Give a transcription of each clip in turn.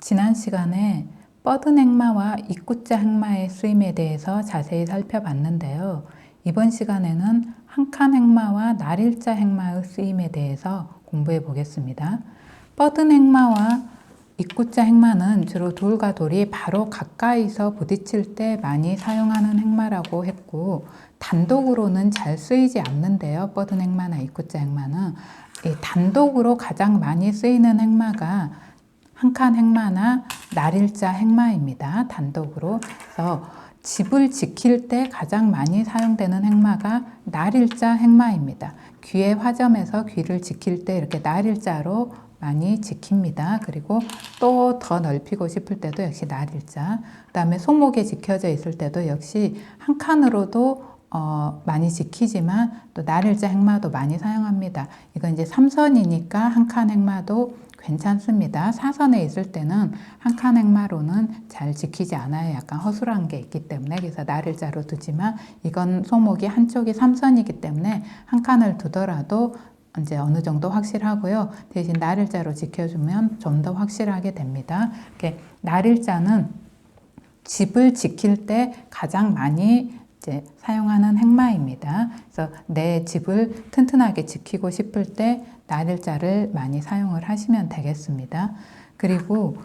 지난 시간에 뻗은 행마와 입구자 행마의 쓰임에 대해서 자세히 살펴봤는데요. 이번 시간에는 한칸 행마와 날일자 행마의 쓰임에 대해서 공부해 보겠습니다. 뻗은 행마와 입구자 행마는 주로 돌과 돌이 바로 가까이서 부딪힐 때 많이 사용하는 행마라고 했고 단독으로는 잘 쓰이지 않는데요. 뻗은 행마나 입구자 행마는 이 단독으로 가장 많이 쓰이는 행마가 한 칸 행마나 날일자 행마입니다. 단독으로. 그래서 집을 지킬 때 가장 많이 사용되는 행마가 날일자 행마입니다. 귀의 화점에서 귀를 지킬 때 이렇게 날일자로 많이 지킵니다. 그리고 또 더 넓히고 싶을 때도 역시 날일자. 그 다음에 손목에 지켜져 있을 때도 역시 한 칸으로도 어, 많이 지키지만 또 날일자 행마도 많이 사용합니다. 이건 이제 삼선이니까 한 칸 행마도 괜찮습니다. 사선에 있을 때는 한 칸 행마로는 잘 지키지 않아요. 약간 허술한 게 있기 때문에 그래서 날일자로 두지만 이건 손목이 한쪽이 삼선이기 때문에 한 칸을 두더라도 이제 어느 정도 확실하고요. 대신 날일자로 지켜주면 좀 더 확실하게 됩니다. 이렇게 날일자는 집을 지킬 때 가장 많이 이제 사용하는 행마입니다. 그래서 내 집을 튼튼하게 지키고 싶을 때 날일자를 많이 사용을 하시면 되겠습니다. 그리고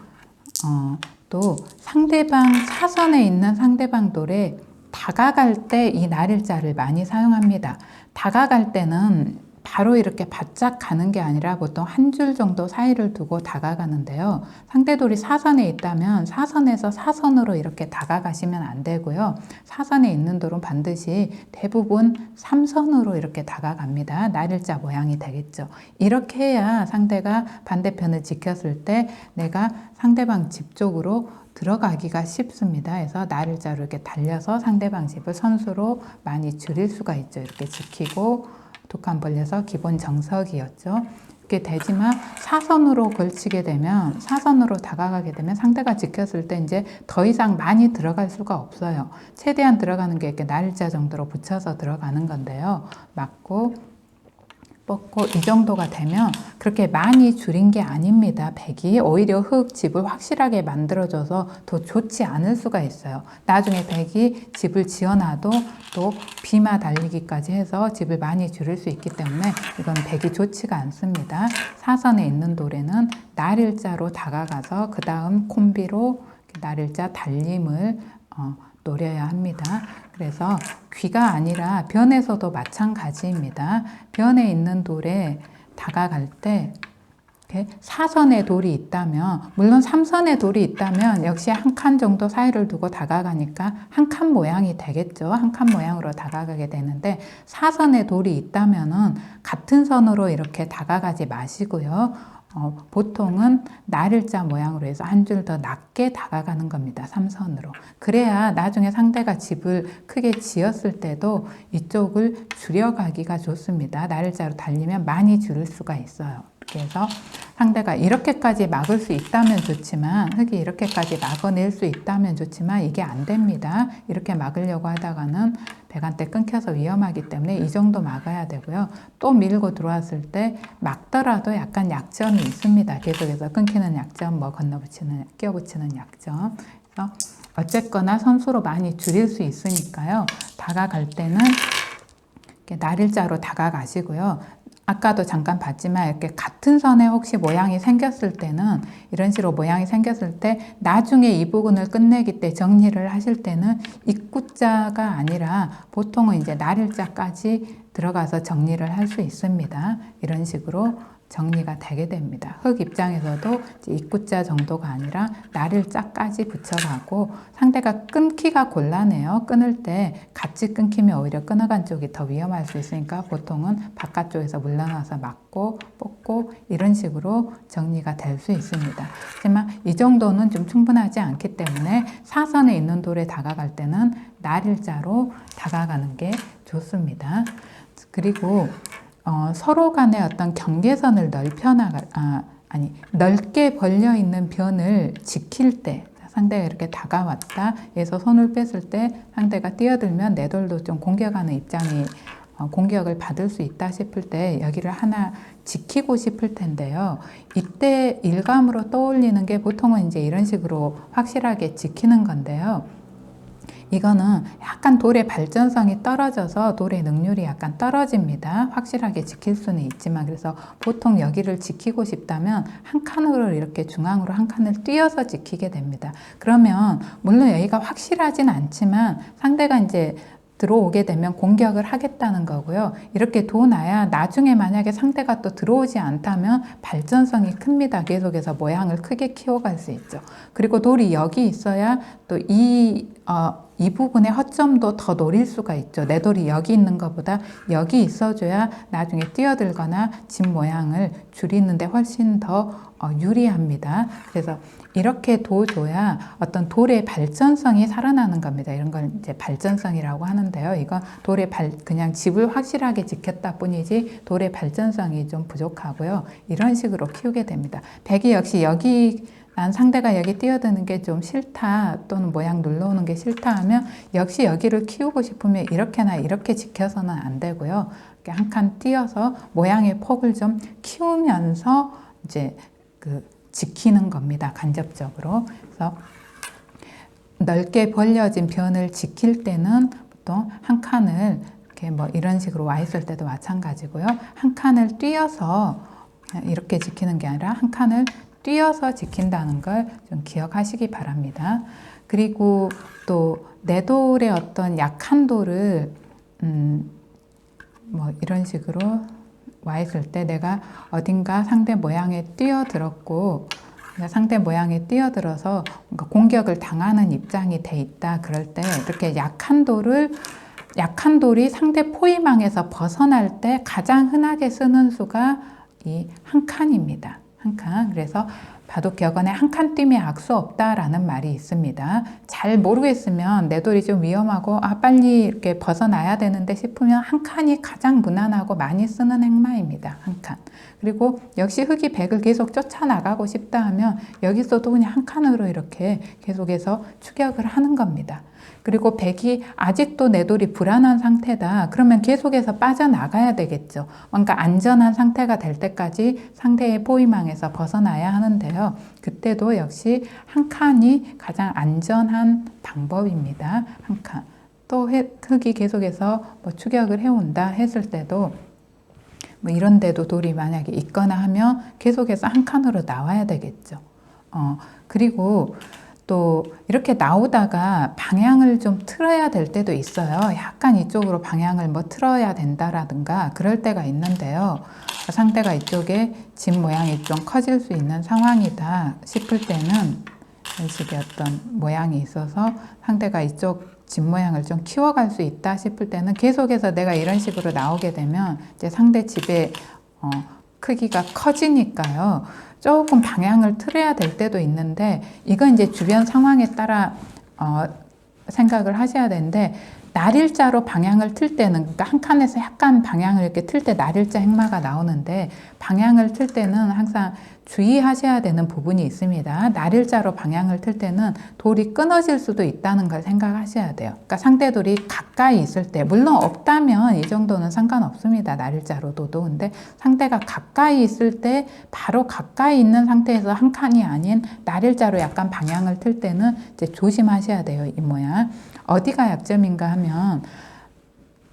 어, 또 상대방 사선에 있는 상대방 돌에 다가갈 때이 날일자를 많이 사용합니다. 다가갈 때는 바로 이렇게 바짝 가는 게 아니라 보통 한 줄 정도 사이를 두고 다가가는데요. 상대돌이 사선에 있다면 사선에서 사선으로 이렇게 다가가시면 안 되고요. 사선에 있는 돌은 반드시 대부분 삼선으로 이렇게 다가갑니다. 날일자 모양이 되겠죠. 이렇게 해야 상대가 반대편을 지켰을 때 내가 상대방 집 쪽으로 들어가기가 쉽습니다. 그래서 날일자로 이렇게 달려서 상대방 집을 선수로 많이 줄일 수가 있죠. 이렇게 지키고 독한 벌려서 기본 정석이었죠. 이렇게 되지만 사선으로 걸치게 되면 사선으로 다가가게 되면 상대가 지켰을 때 이제 더 이상 많이 들어갈 수가 없어요. 최대한 들어가는 게 이렇게 날짜 정도로 붙여서 들어가는 건데요. 맞고 뻗고 이 정도가 되면 그렇게 많이 줄인 게 아닙니다. 백이 오히려 흙 집을 확실하게 만들어줘서 더 좋지 않을 수가 있어요. 나중에 백이 집을 지어놔도 또 비마 달리기까지 해서 집을 많이 줄일 수 있기 때문에 이건 백이 좋지가 않습니다. 사선에 있는 돌에는 날일자로 다가가서 그 다음 콤비로 날일자 달림을 어, 노려야 합니다. 그래서 귀가 아니라 변에서도 마찬가지입니다. 변에 있는 돌에 다가갈 때 사선의 돌이 있다면 물론 삼선의 돌이 있다면 역시 한 칸 정도 사이를 두고 다가가니까 한 칸 모양이 되겠죠. 한 칸 모양으로 다가가게 되는데 사선의 돌이 있다면은 같은 선으로 이렇게 다가가지 마시고요. 어, 보통은 날일자 모양으로 해서 한 줄 더 낮게 다가가는 겁니다. 삼선으로. 그래야 나중에 상대가 집을 크게 지었을 때도 이쪽을 줄여가기가 좋습니다. 날일자로 달리면 많이 줄일 수가 있어요. 그래서 상대가 이렇게까지 막을 수 있다면 좋지만 흙이 이렇게까지 막아낼 수 있다면 좋지만 이게 안 됩니다. 이렇게 막으려고 하다가는 배관대 끊겨서 위험하기 때문에 이 정도 막아야 되고요. 또 밀고 들어왔을 때 막더라도 약간 약점이 있습니다. 계속해서 끊기는 약점, 뭐 건너붙이는, 끼워붙이는 약점. 그래서 어쨌거나 선수로 많이 줄일 수 있으니까요. 다가갈 때는 날일자로 다가가시고요. 아까도 잠깐 봤지만 이렇게 같은 선에 혹시 모양이 생겼을 때는 이런 식으로 모양이 생겼을 때 나중에 이 부분을 끝내기 때 정리를 하실 때는 입구자가 아니라 보통은 이제 날일자까지 들어가서 정리를 할 수 있습니다. 이런 식으로 정리가 되게 됩니다. 흙 입장에서도 입구자 정도가 아니라 날일자까지 붙여가고 상대가 끊기가 곤란해요. 끊을 때 같이 끊기면 오히려 끊어간 쪽이 더 위험할 수 있으니까 보통은 바깥쪽에서 물러나서 막고 뽑고 이런 식으로 정리가 될 수 있습니다. 하지만 이 정도는 좀 충분하지 않기 때문에 사선에 있는 돌에 다가갈 때는 날일자로 다가가는 게 좋습니다. 그리고 어, 서로 간의 어떤 경계선을 넓혀나가, 아, 아니, 넓게 벌려 있는 변을 지킬 때, 상대가 이렇게 다가왔다, 에서 손을 뺐을 때 상대가 뛰어들면 내 돌도 좀 공격하는 입장이 어, 공격을 받을 수 있다 싶을 때 여기를 하나 지키고 싶을 텐데요. 이때 일감으로 떠올리는 게 보통은 이제 이런 식으로 확실하게 지키는 건데요. 이거는 약간 돌의 발전성이 떨어져서 돌의 능률이 약간 떨어집니다. 확실하게 지킬 수는 있지만 그래서 보통 여기를 지키고 싶다면 한 칸으로 이렇게 중앙으로 한 칸을 띄어서 지키게 됩니다. 그러면 물론 여기가 확실하진 않지만 상대가 이제 들어오게 되면 공격을 하겠다는 거고요. 이렇게 둬놔야 나중에 만약에 상대가 또 들어오지 않다면 발전성이 큽니다. 계속해서 모양을 크게 키워갈 수 있죠. 그리고 돌이 여기 있어야 또이 어, 이 부분의 허점도 더 노릴 수가 있죠. 내 돌이 여기 있는 것보다 여기 있어줘야 나중에 뛰어들거나 집 모양을 줄이는데 훨씬 더 어, 유리합니다. 그래서 이렇게 둬줘야 어떤 돌의 발전성이 살아나는 겁니다. 이런 걸 이제 발전성이라고 하는데요. 이건 돌의 발, 그냥 집을 확실하게 지켰다 뿐이지 돌의 발전성이 좀 부족하고요. 이런 식으로 키우게 됩니다. 백이 역시 여기 난 상대가 여기 뛰어드는 게 좀 싫다 또는 모양 눌러오는 게 싫다 하면 역시 여기를 키우고 싶으면 이렇게나 이렇게 지켜서는 안 되고요. 한칸 띄어서 모양의 폭을 좀 키우면서 이제 그 지키는 겁니다. 간접적으로. 그래서 넓게 벌려진 변을 지킬 때는 보통 한 칸을 이렇게 뭐 이런 식으로 와 있을 때도 마찬가지고요. 한 칸을 띄어서 이렇게 지키는 게 아니라 한 칸을 띄어서 지킨다는 걸 좀 기억하시기 바랍니다. 그리고 또 내돌의 어떤 약한 돌을 음, 뭐 이런 식으로 와 있을 때 내가 어딘가 상대 모양에 뛰어들었고 상대 모양에 뛰어들어서 공격을 당하는 입장이 돼 있다. 그럴 때 이렇게 약한 돌을 약한 돌이 상대 포위망에서 벗어날 때 가장 흔하게 쓰는 수가 이 한 칸입니다. 한 칸. 그래서 바둑 격언에 한 칸 뛰면 악수 없다라는 말이 있습니다. 잘 모르겠으면 내 돌이 좀 위험하고 아 빨리 이렇게 벗어나야 되는데 싶으면 한 칸이 가장 무난하고 많이 쓰는 행마입니다. 한 칸. 그리고 역시 흙이 백을 계속 쫓아나가고 싶다 하면 여기서도 그냥 한 칸으로 이렇게 계속해서 추격을 하는 겁니다. 그리고 백이 아직도 내 돌이 불안한 상태다. 그러면 계속해서 빠져나가야 되겠죠. 그러니까 안전한 상태가 될 때까지 상대의 포위망에서 벗어나야 하는데요. 그때도 역시 한 칸이 가장 안전한 방법입니다. 한 칸. 또 흙이 계속해서 뭐 추격을 해온다 했을 때도 뭐 이런 데도 돌이 만약에 있거나 하면 계속해서 한 칸으로 나와야 되겠죠. 어, 그리고 또 이렇게 나오다가 방향을 좀 틀어야 될 때도 있어요. 약간 이쪽으로 방향을 뭐 틀어야 된다라든가 그럴 때가 있는데요. 상대가 이쪽에 집 모양이 좀 커질 수 있는 상황이다 싶을 때는 이런 식의 어떤 모양이 있어서 상대가 이쪽 집 모양을 좀 키워갈 수 있다 싶을 때는 계속해서 내가 이런 식으로 나오게 되면 이제 상대 집의 어, 크기가 커지니까요. 조금 방향을 틀어야 될 때도 있는데 이건 이제 주변 상황에 따라 어, 생각을 하셔야 되는데 날일자로 방향을 틀 때는 그러니까 한 칸에서 약간 방향을 이렇게 틀 때 날일자 행마가 나오는데 방향을 틀 때는 항상 주의하셔야 되는 부분이 있습니다. 날일자로 방향을 틀 때는 돌이 끊어질 수도 있다는 걸 생각하셔야 돼요. 그러니까 상대 돌이 가까이 있을 때, 물론 없다면 이 정도는 상관없습니다. 날일자로 도 근데 상대가 가까이 있을 때 바로 가까이 있는 상태에서 한 칸이 아닌 날일자로 약간 방향을 틀 때는 이제 조심하셔야 돼요. 이 모양. 어디가 약점인가 하면,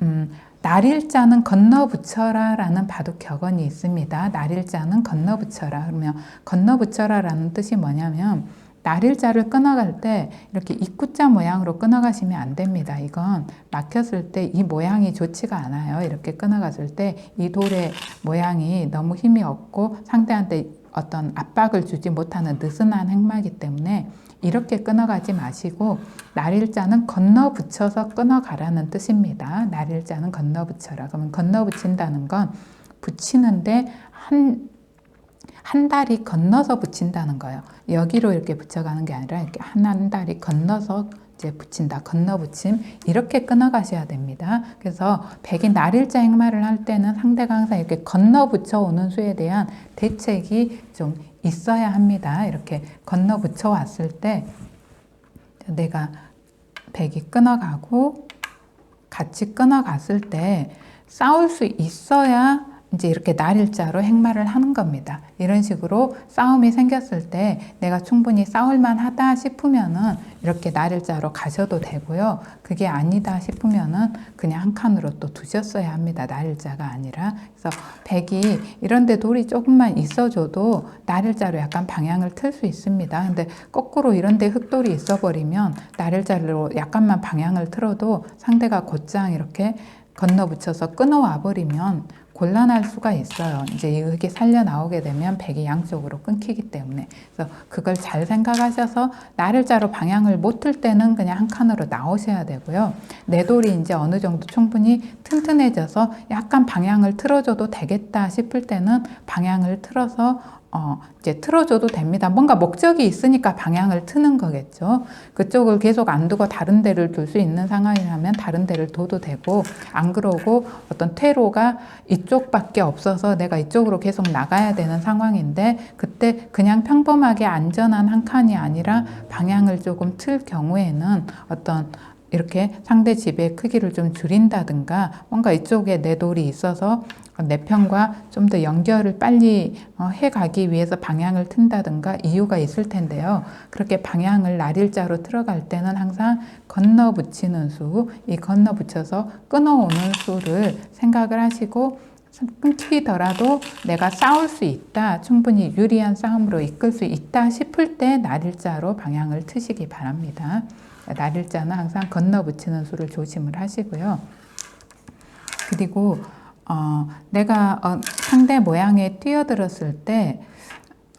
음, 날일자는 건너붙여라 라는 바둑 격언이 있습니다. 날일자는 건너붙여라. 그러면 건너붙여라 라는 뜻이 뭐냐면 날일자를 끊어갈 때 이렇게 입구자 모양으로 끊어가시면 안 됩니다. 이건 막혔을 때 이 모양이 좋지가 않아요. 이렇게 끊어갔을 때 이 돌의 모양이 너무 힘이 없고 상대한테 어떤 압박을 주지 못하는 느슨한 행마기 때문에 이렇게 끊어가지 마시고 날일자는 건너 붙여서 끊어가라는 뜻입니다. 날일자는 건너 붙여라. 그러면 건너 붙인다는 건 붙이는데 한, 한 달이 건너서 붙인다는 거예요. 여기로 이렇게 붙여가는 게 아니라 이렇게 한 달이 건너서 이제 붙인다. 건너 붙임. 이렇게 끊어가셔야 됩니다. 그래서 백인 날일자 행마를 할 때는 상대가 항상 이렇게 건너 붙여 오는 수에 대한 대책이 좀 있어야 합니다. 이렇게 건너 붙여 왔을 때 내가 백이 끊어가고 같이 끊어갔을 때 싸울 수 있어야 이제 이렇게 날일자로 행마를 하는 겁니다. 이런 식으로 싸움이 생겼을 때 내가 충분히 싸울만 하다 싶으면은 이렇게 날일자로 가셔도 되고요. 그게 아니다 싶으면은 그냥 한 칸으로 또 두셨어야 합니다. 날일자가 아니라. 그래서 백이 이런데 돌이 조금만 있어줘도 날일자로 약간 방향을 틀 수 있습니다. 근데 거꾸로 이런데 흙돌이 있어버리면 날일자로 약간만 방향을 틀어도 상대가 곧장 이렇게 건너붙여서 끊어와 버리면 곤란할 수가 있어요. 이제 이 흙이 살려 나오게 되면 백이 양쪽으로 끊기기 때문에 그래서 그걸 잘 생각하셔서 날일자로 방향을 못 틀 때는 그냥 한 칸으로 나오셔야 되고요. 내 돌이 이제 어느 정도 충분히 튼튼해져서 약간 방향을 틀어줘도 되겠다 싶을 때는 방향을 틀어서 어, 이제 틀어줘도 됩니다. 뭔가 목적이 있으니까 방향을 트는 거겠죠. 그쪽을 계속 안 두고 다른 데를 둘 수 있는 상황이라면 다른 데를 둬도 되고, 안 그러고 어떤 퇴로가 이쪽밖에 없어서 내가 이쪽으로 계속 나가야 되는 상황인데, 그때 그냥 평범하게 안전한 한 칸이 아니라 방향을 조금 틀 경우에는 어떤 이렇게 상대 집의 크기를 좀 줄인다든가 뭔가 이쪽에 내 돌이 있어서 내 편과 좀 더 연결을 빨리 어, 해가기 위해서 방향을 튼다든가 이유가 있을 텐데요. 그렇게 방향을 날일자로 틀어갈 때는 항상 건너 붙이는 수, 이 건너 붙여서 끊어오는 수를 생각을 하시고 끊기더라도 내가 싸울 수 있다, 충분히 유리한 싸움으로 이끌 수 있다 싶을 때 날일자로 방향을 트시기 바랍니다. 날일자는 항상 건너 붙이는 수를 조심을 하시고요. 그리고 어, 내가 어, 상대 모양에 뛰어들었을 때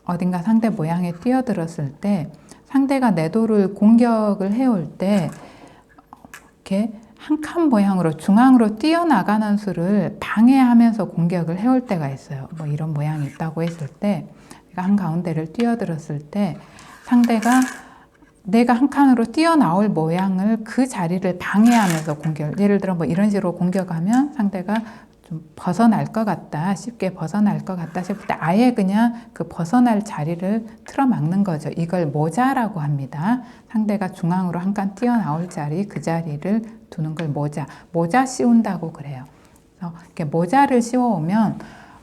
어딘가 상대 모양에 뛰어들었을 때 상대가 내 돌을 공격을 해올 때 이렇게 한 칸 모양으로 중앙으로 뛰어나가는 수를 방해하면서 공격을 해올 때가 있어요. 뭐 이런 모양이 있다고 했을 때 내가 한 가운데를 뛰어들었을 때 상대가 내가 한 칸으로 뛰어나올 모양을 그 자리를 방해하면서 공격, 예를 들어 뭐 이런 식으로 공격하면 상대가 좀 벗어날 것 같다, 쉽게 벗어날 것 같다 싶을 때 아예 그냥 그 벗어날 자리를 틀어막는 거죠. 이걸 모자라고 합니다. 상대가 중앙으로 한 칸 뛰어나올 자리, 그 자리를 두는 걸 모자, 모자 씌운다고 그래요. 그래서 이렇게 모자를 씌워오면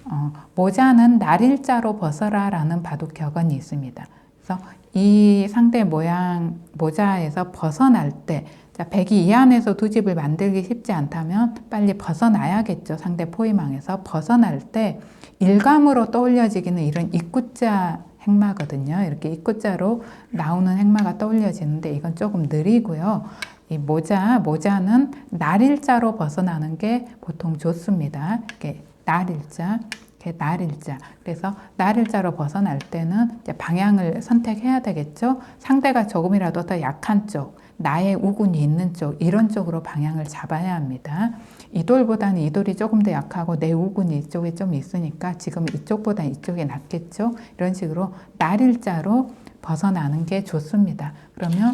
어, 모자는 날일자로 벗어라라는 바둑 격언이 있습니다. 그래서 이 상대 모양 모자에서 벗어날 때 자, 백이 이 안에서 두 집을 만들기 쉽지 않다면 빨리 벗어나야겠죠. 상대 포위망에서 벗어날 때 일감으로 떠올려지기는 이런 입구자 행마거든요. 이렇게 입구자로 나오는 행마가 떠올려지는데 이건 조금 느리고요. 이 모자, 모자는 날일자로 벗어나는 게 보통 좋습니다. 이렇게 날일자. 이렇게 날일자. 그래서 날일자로 벗어날 때는 방향을 선택해야 되겠죠. 상대가 조금이라도 더 약한 쪽, 나의 우군이 있는 쪽, 이런 쪽으로 방향을 잡아야 합니다. 이 돌보다는 이 돌이 조금 더 약하고 내 우군이 이쪽에 좀 있으니까 지금 이쪽보다 이쪽이 낫겠죠. 이런 식으로 날일자로 벗어나는 게 좋습니다. 그러면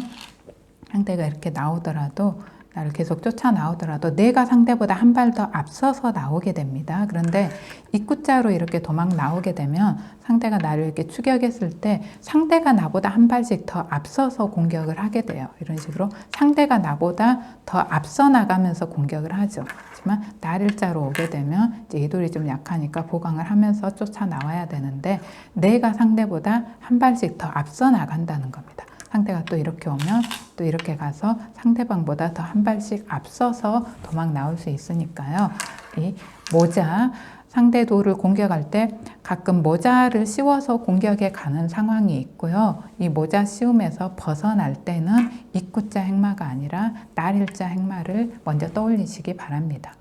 상대가 이렇게 나오더라도 나를 계속 쫓아 나오더라도 내가 상대보다 한 발 더 앞서서 나오게 됩니다. 그런데 입구자로 이렇게 도망 나오게 되면 상대가 나를 이렇게 추격했을 때 상대가 나보다 한 발씩 더 앞서서 공격을 하게 돼요. 이런 식으로 상대가 나보다 더 앞서 나가면서 공격을 하죠. 하지만 날일자로 오게 되면 이제 이 돌이 좀 약하니까 보강을 하면서 쫓아 나와야 되는데 내가 상대보다 한 발씩 더 앞서 나간다는 겁니다. 상대가 또 이렇게 오면 또 이렇게 가서 상대방보다 더 한 발씩 앞서서 도망 나올 수 있으니까요. 이 모자 상대 돌을 공격할 때 가끔 모자를 씌워서 공격에 가는 상황이 있고요. 이 모자 씌움에서 벗어날 때는 입구자 행마가 아니라 날일자 행마를 먼저 떠올리시기 바랍니다.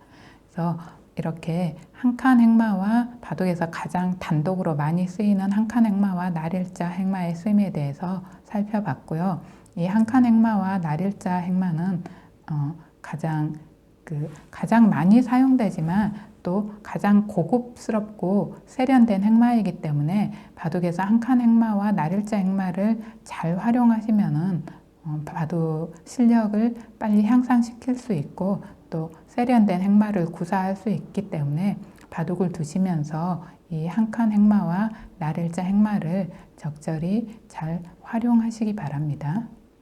그래서 이렇게 한 칸 행마와 바둑에서 가장 단독으로 많이 쓰이는 한 칸 행마와 날일자 행마의 쓰임에 대해서 살펴봤고요. 이 한칸 행마와 날일자 행마는 어, 가장 그 가장 많이 사용되지만 또 가장 고급스럽고 세련된 행마이기 때문에 바둑에서 한칸 행마와 날일자 행마를 잘 활용하시면은 어, 바둑 실력을 빨리 향상시킬 수 있고 또 세련된 행마를 구사할 수 있기 때문에 바둑을 두시면서 이 한 칸 행마와 날일자 행마를 적절히 잘 활용하시기 바랍니다.